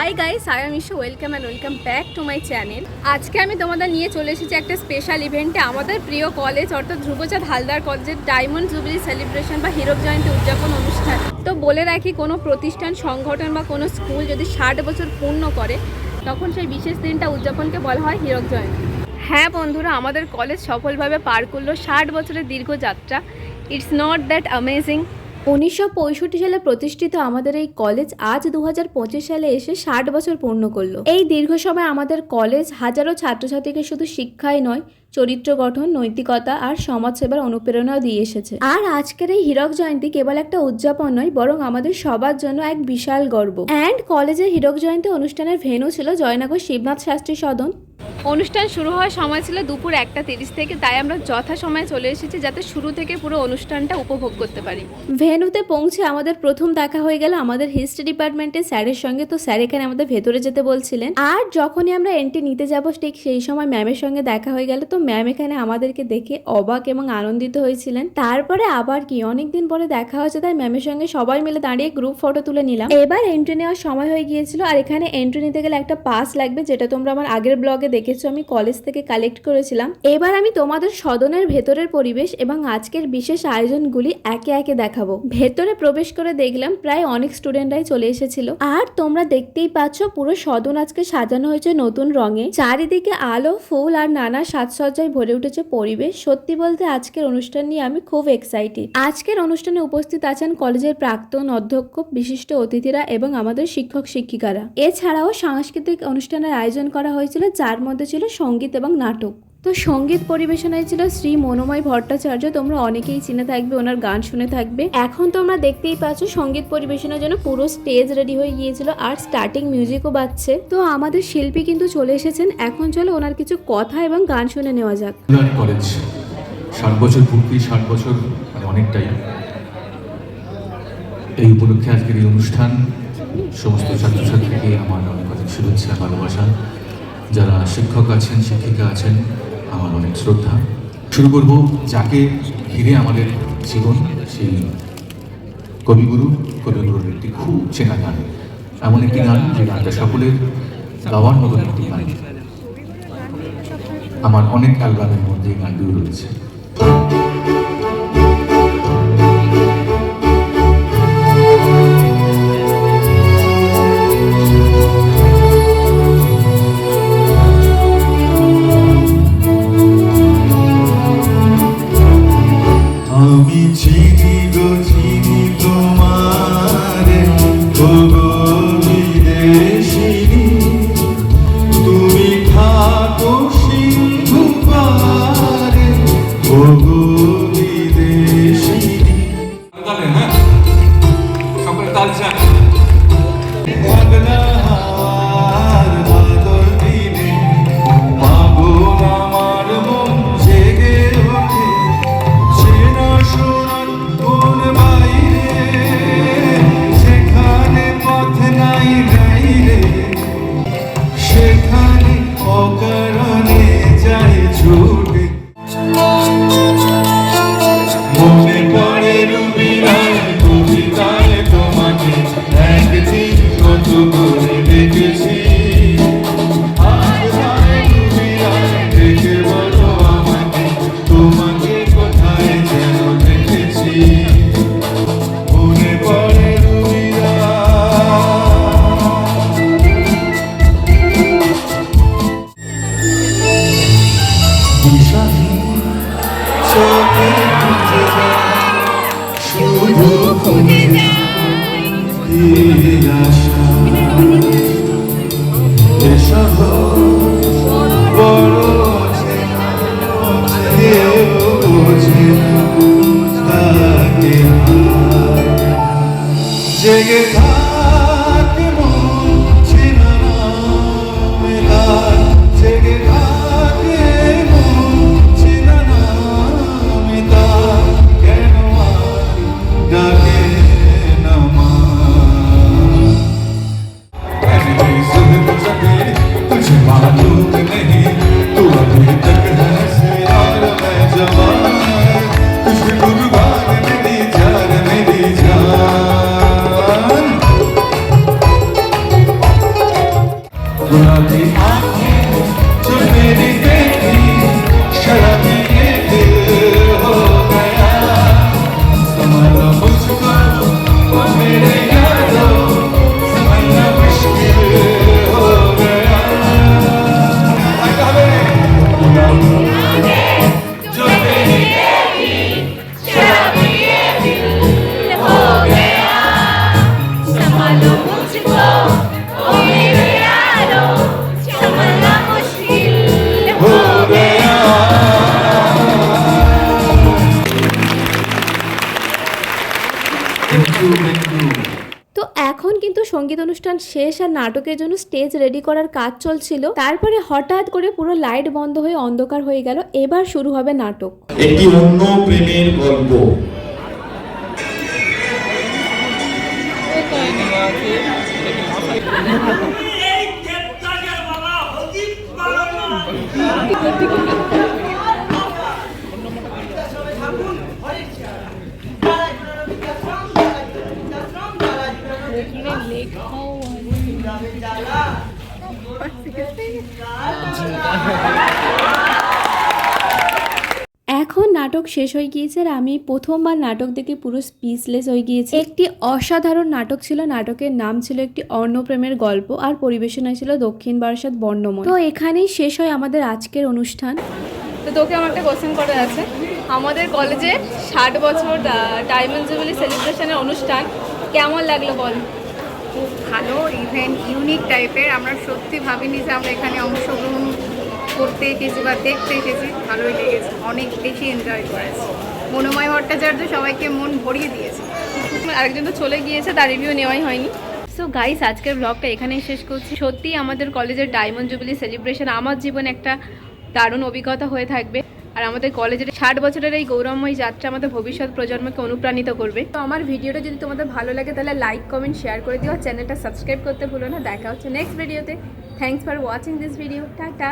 Hi guys I am Ishu welcome and welcome back to my channel আজকে আমি তোমাদের নিয়ে চলে এসেছি একটা স্পেশাল ইভেন্টে আমাদের প্রিয় কলেজ অর্থাৎ ধ্রুবচাঁদ হালদার কলেজের ডায়মন্ড জুবলি সেলিব্রেশন বা হীরক জয়ন্তী উদযাপন অনুষ্ঠান। তো বলে রাখি, কোনো প্রতিষ্ঠান, সংগঠন বা কোনো স্কুল যদি ষাট বছর পূর্ণ করে, তখন সেই বিশেষ দিনটা উদযাপনকে বলা হয় হীরক জয়ন্তী হ্যাঁ বন্ধুরা, আমাদের কলেজ সফলভাবে পার করল ষাট বছরের দীর্ঘ যাত্রা। ইটস নট দ্যাট অ্যামেজিং উনিশশো পঁয়ষট্টি সালে প্রতিষ্ঠিত আমাদের এই কলেজ আজ দু হাজার পঁচিশ সালে এসে ষাট বছর পূর্ণ করল। এই দীর্ঘ সময় আমাদের কলেজ হাজারো ছাত্রছাত্রীকে শুধু শিক্ষাই নয়, চরিত্র গঠন, নৈতিকতা আর সমাজসেবার অনুপ্রেরণাও দিয়ে এসেছে। আর আজকের এই হীরক জয়ন্তী কেবল একটা উদযাপন নয়, বরং আমাদের সবার জন্য এক বিশাল গর্ব। অ্যান্ড কলেজের হীরক জয়ন্তী অনুষ্ঠানের ভেন্যু ছিল জয়নগর শিবনাথ শাস্ত্রী সদন। অনুষ্ঠান শুরু হওয়ার সময় ছিল দুপুর একটা তিরিশ থেকে, তাই আমরা যথা সময়ে চলে এসেছি যাতে শুরু থেকে পুরো অনুষ্ঠানটা উপভোগ করতে পারি। ভেনুতে পৌঁছে আমাদের প্রথম দেখা হয়ে গেল আমাদের হিস্ট্রি ডিপার্টমেন্টের স্যারের সঙ্গে, তো স্যার এখানে আমাদের ভেতরে যেতে বলছিলেন। আর যখনই আমরা এন্ট্রি নিতে যাব, ঠিক সেই সময় ম্যামের সঙ্গে দেখা হয়ে গেল, তো ম্যাম এখানে আমাদেরকে দেখে অবাক এবং আনন্দিত হয়েছিলেন। তারপরে আবার কি, অনেকদিন পরে দেখা হয়েছে, তাই ম্যামের সঙ্গে সবাই মিলে দাঁড়িয়ে গ্রুপ ফটো তুলে নিলাম। এবার এন্ট্রি নেওয়ার সময় হয়ে গিয়েছিল, আর এখানে এন্ট্রি নিতে গেলে একটা পাস লাগবে, যেটা তোমরা আমার আগের ব্লগে দেখেছ আমি কলেজ থেকে কালেক্ট করেছিলাম। এবার আমি তোমাদের সদনের ভেতরের পরিবেশ এবং আজকের বিশেষ আয়োজনগুলি একে একে দেখাবো। ভেতরে প্রবেশ করে দেখলাম প্রায় অনেক স্টুডেন্টরাই চলে এসেছিল। আর তোমরা দেখতেই পাচ্ছ পুরো সদন আজকে সাজানো হয়েছে নতুন রঙে। চারিদিকে আলো, ফুল আর নানা সাজসজ্জায় ভরে উঠেছে পরিবেশ। সত্যি বলতে আজকের অনুষ্ঠান নিয়ে আমি খুব এক্সাইটেড আজকের অনুষ্ঠানে উপস্থিত আছেন কলেজের প্রাক্তন অধ্যক্ষ, বিশিষ্ট অতিথিরা এবং আমাদের শিক্ষক শিক্ষিকারা এছাড়াও সাংস্কৃতিক অনুষ্ঠানের আয়োজন করা হয়েছিল, যার মধ্যে ছিল সংগীত এবং নাটক। তো সংগীত পরিবেশনায় ছিল শ্রী মনোময় ভট্টাচার্য। তোমরা অনেকেই চিনে থাকবে, ওনার গান শুনে থাকবে। এখন তোমরা দেখতেই পাচ্ছ সংগীত পরিবেশনার জন্য পুরো স্টেজ রেডি হয়ে গিয়েছিল আর স্টার্টিং মিউজিকও বাজছে। তো আমাদের শিল্পী কিন্তু চলে এসেছেন। এখন চলো ওনার কিছু কথা এবং গান শুনে নেওয়া যাক। কলেজ ষাট বছর পূর্তি, ষাট বছর মানে অনেকটাই। এই উপলক্ষে আজকের এই অনুষ্ঠান, সমস্ত ছাত্রছাত্রীকে আমার অনেক অনেক শুভেচ্ছা, ভালোবাসা। যারা শিক্ষক আছেন, শিক্ষিকা আছেন, আমার অনেক শ্রদ্ধা। শুরু করব যাকে ঘিরে আমাদের জীবন, সেই কবিগুরু কবিগুরুর একটি খুব চেনা গান। এমন একটি গান যে গানটা সকলের গাওয়ার মতন একটি গান। আমার অনেক অ্যালবামের মধ্যে এই গানটিও রয়েছে। সকলে শুধু খুঁজে যায় এই আশা। এ শহর বড়। জেগে থাকে সংগীত অনুষ্ঠান শেষ আর নাটকের জন্য স্টেজ রেডি করার কাজ চলছিল। তারপরে হঠাৎ করে পুরো লাইট বন্ধ হয়ে অন্ধকার হয়ে গেল। এবার শুরু হবে নাটক। একটি অন্য প্রেমের গল্প। এই দেবতাকে এখন নাটক শেষ হয়ে গিয়েছে আর আমি প্রথমবার নাটক দেখে পুরো স্পিচলেস হয়ে গিয়েছি। একটি অসাধারণ নাটক ছিল, নাটকের নাম ছিল একটি অর্ণপ্রেমের গল্প আর পরিবেশনা ছিল দক্ষিণ বারাসাত বর্ণময়। তো এখানেই শেষ হয় আমাদের আজকের অনুষ্ঠান। তো তোকে আমার একটা কোশ্চেন করা আছে। আমাদের কলেজে ষাট বছর ডায়মন্ড জুবিলি সেলিব্রেশনের অনুষ্ঠান কেমন লাগল বল? খুব ভালো ইভেন্ট ইউনিক টাইপের আমরা সত্যি ভাবিনি যে আমরা এখানে অংশগ্রহণ করতে এসেছি বা দেখতে এসেছি। ভালোই লেগেছে, অনেক বেশি এনজয় করেছি। মনোময় ভট্টাচার্য সবাইকে মন ভরিয়ে দিয়েছে। আরেকজন তো চলে গিয়েছে, তার রিভিউ নেওয়াই হয়নি। সো গাইস আজকের ব্লগটা এখানেই শেষ করছি। সত্যি আমাদের কলেজের ডায়মন্ড জুবিলি সেলিব্রেশন আমার জীবনে একটা দারুণ অভিজ্ঞতা হয়ে থাকবে। আর আমাদের কলেজের ষাট বছরের এই গৌরবময় যাত্রা আমাদের ভবিষ্যৎ প্রজন্মকে অনুপ্রাণিত করবে। তো আমার ভিডিওটা যদি তোমাদের ভালো লাগে, তাহলে লাইক কমেন্ট শেয়ার করে দিও। চ্যানেলটা সাবস্ক্রাইব করতে ভুলো না। দেখা হচ্ছে নেক্সট ভিডিওতে thanks for watching this video tata.